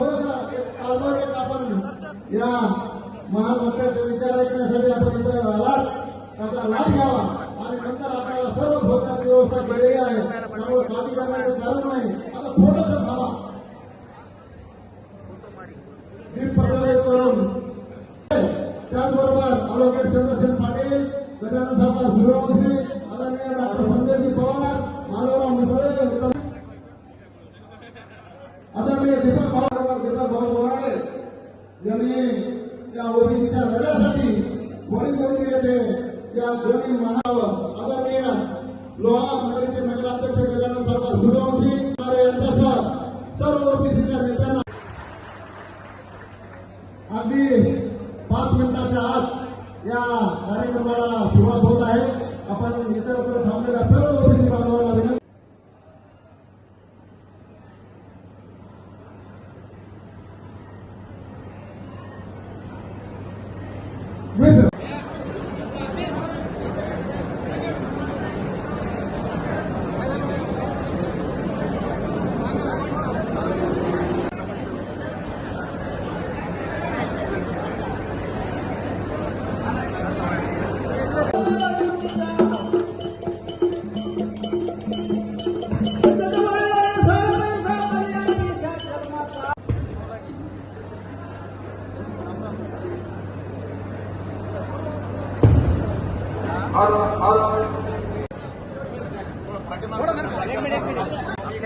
कालभर एक आपण या महामंत्र्याचे विचार ऐकण्यासाठी आपण इथे आलात. त्याचा लाभ घ्यावा. आणि नंतर आपल्याला सर्व भोजनाची व्यवस्था केलेली आहे. त्यामुळे काळजी करण्याचं कारण नाही. आता थोडस थांबा. मी प्रवेश करून. त्याचबरोबर ॲडव्होकेट चंद्रसेन पाटील गजानन साहेब सूर्यवंशी आदरणीय डॉक्टर संजयजी पवार यांनी या ओबीसीच्या लढ्यासाठी कोणी कोणी येते. या दोन्ही महावर आदरणीय लोहा नगरीचे नगराध्यक्ष गजानन सरकार सूर्यवंशी यांच्यासह सर्व ओबीसीच्या नेत्यांना. अगदी पाच मिनिटाच्या आत या कार्यक्रमाला सुरुवात होत आहे. आपण इतरत्र थांबलेल्या सर्व ओबीसी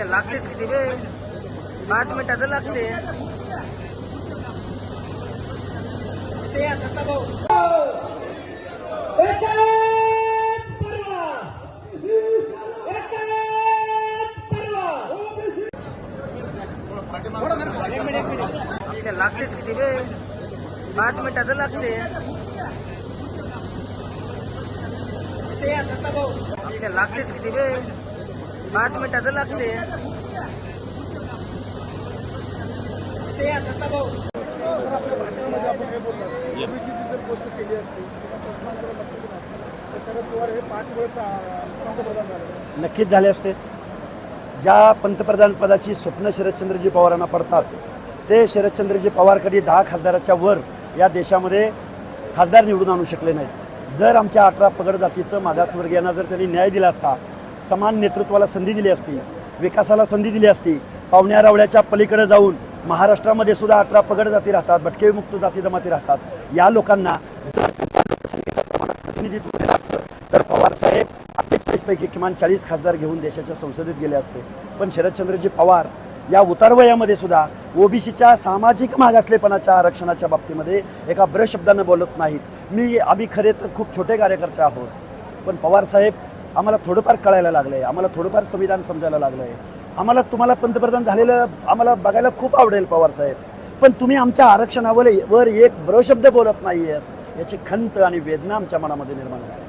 लागतेच किती बे? पाच मिनिटाचं लागते. लागतेच किती बे? पाच मिनिटाचं लागते. तिथे लागतेच किती बे? पाच मिनिटाचं लागते. सर आपल्या भाषणामध्ये आपण हे ओबीसीची जर गोष्ट केली असती शासनाकडे लक्ष दिलं असतं तर शरद पवार हे पाच वेळेस पंतप्रधान झाले नक्कीच झाले असते. ज्या पंतप्रधान पदाची स्वप्न शरदचंद्रजी पवारांना पडतात ते शरदचंद्रजी पवार कधी दहा खासदाराच्या वर या देशामध्ये खासदार निवडून आणू शकले नाहीत. जर आमच्या अठरा पगड जातीचं मागासवर्गीयांना जर त्यांनी न्याय दिला असता समान नेतृत्वाला संधी दिली असती विकासाला संधी दिली असती पावण्या रावळ्याच्या पलीकडे जाऊन महाराष्ट्रामध्ये सुद्धा अठरा पगड जाती राहतात भटके जाती जमाती राहतात या लोकांना जर प्रतिनिधित्व असतं तर पवार साहेब अठ्ठेचाळीस किमान चाळीस खासदार घेऊन देशाच्या संसदेत गेले असते. पण शरदचंद्रजी पवार या उतारवयामध्ये सुद्धा ओबीसीच्या सामाजिक मागासलेपणाच्या आरक्षणाच्या बाबतीमध्ये एका ब्र शब्दानं बोलत नाहीत. मी आम्ही खरे तर खूप छोटे कार्यकर्ते आहोत. पण पवार साहेब आम्हाला थोडंफार कळायला लागलं आहे आम्हाला थोडंफार संविधान समजायला लागलं आहे आम्हाला तुम्हाला पंतप्रधान झालेलं आम्हाला बघायला खूप आवडेल पवार साहेब. पण तुम्ही आमच्या आरक्षणावर वर एक ब्रशब्द बोलत नाही आहेत याची खंत आणि वेदना आमच्या मनामध्ये निर्माण होते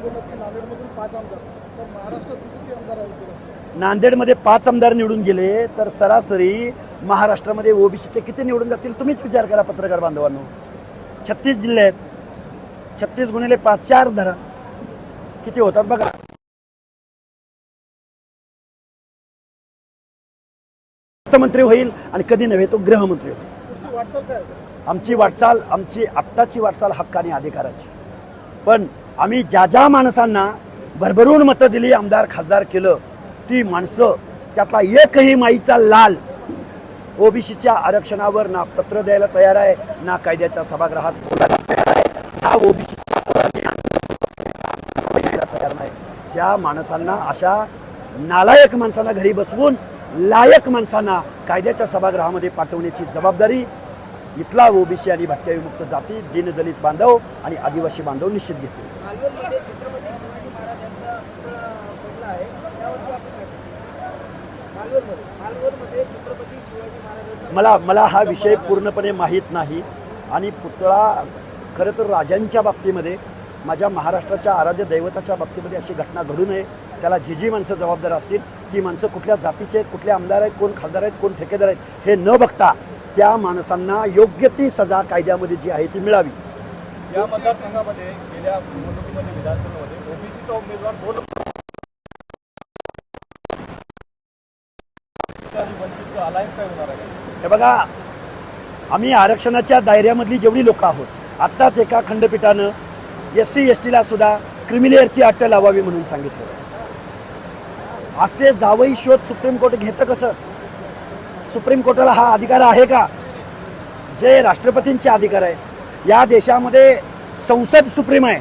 आपण बोलत की नांदेडमधून पाच आमदार. तर महाराष्ट्रात किती आमदार होतील असं नांदेडमध्ये पाच आमदार निवडून गेले तर सरासरी महाराष्ट्रामध्ये ओबीसीचे किती निवडून जातील तुम्हीच विचार करा पत्रकार बांधवांनो. छत्तीस जिल्हे आहेत. छत्तीस गुणिले पाच चार धरा. किती होतात बघा. अर्थमंत्री होईल आणि कधी नव्हे तो गृहमंत्री होईल. आमची वाटचाल आमची आत्ताची वाटचाल हक्क आणि अधिकाराची. पण आम्ही ज्या ज्या माणसांना भरभरून मतं दिली आमदार खासदार केलं ती माणसं त्यातला एकही माईचा लाल ओबीसीच्या आरक्षणावर ना पत्र द्यायला तयार आहे ना कायद्याच्या सभागृहात बोलायला तयार आहे ना ओबीसीच्या तयार नाही. त्या माणसांना अशा नालायक माणसांना घरी बसवून लायक माणसांना कायद्याच्या सभागृहामध्ये पाठवण्याची जबाबदारी इथला ओबीसी आणि भटक्या विमुक्त जाती दीनदलित बांधव आणि आदिवासी बांधव निश्चित घेतील. मला मला हा विषय पूर्णपणे माहीत नाही आणि पुतळा खरं तर राजांच्या बाबतीमध्ये माझ्या महाराष्ट्राच्या आराध्य दैवताच्या बाबतीमध्ये अशी घटना घडू नये. त्याला जी जी माणसं जबाबदार असतील ती माणसं कुठल्या जातीचे आहेत कुठले आमदार आहेत कोण खासदार आहेत कोण ठेकेदार आहेत हे न बघता त्या माणसांना योग्य ती सजा कायद्यामध्ये जी आहे ती मिळावी. या मतदारसंघामध्ये गेल्या निवडणुकीमध्ये विधानसभेमध्ये ओबीसीचा उमेदवार दोन आणि वंचितचं अलायन्स काय होणार आहे? हे बघा आम्ही आरक्षणाच्या दायऱ्यामधली जेवढी लोक आहोत आत्ताच एका खंडपीठानं एस सी एस टीला सुद्धा क्रिमिलेअरची अट्ट लावावी म्हणून सांगितलं. असे जावई शोध सुप्रीम कोर्ट घेतं कसं? सुप्रीम कोर्टाला हा अधिकार आहे का? जे राष्ट्रपतींचे अधिकार आहे. या देशामध्ये संसद सुप्रीम आहे.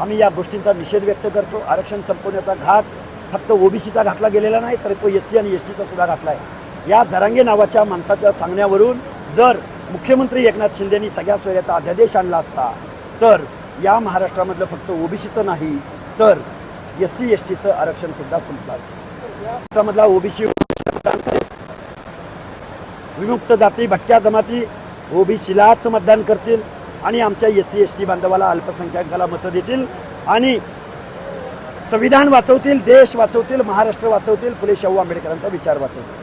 आम्ही या गोष्टींचा निषेध व्यक्त करतो. आरक्षण संपवण्याचा घाट फक्त ओबीसीचा घातला गेलेला नाही तर तो एस सी आणि एस टीचा सुद्धा घातला आहे. या झरांगे नावाच्या माणसाच्या सांगण्यावरून जर मुख्यमंत्री एकनाथ शिंदेनी सगळ्या सोयऱ्याचा अध्यादेश आणला असता तर या महाराष्ट्रामधलं फक्त ओबीसीचं नाही तर एस सी एस टीचं आरक्षणसुद्धा संपलं असतं. महाराष्ट्रामधला ओबीसी विमुक्त जाती भटक्या जमाती ओबीसीलाच मतदान करतील आणि आमच्या एस सी एस टी बांधवाला अल्पसंख्याकाला मतं देतील आणि संविधान वाचवतील देश वाचवतील महाराष्ट्र वाचवतील फुले शाहू आंबेडकरांचा विचार वाचवतील.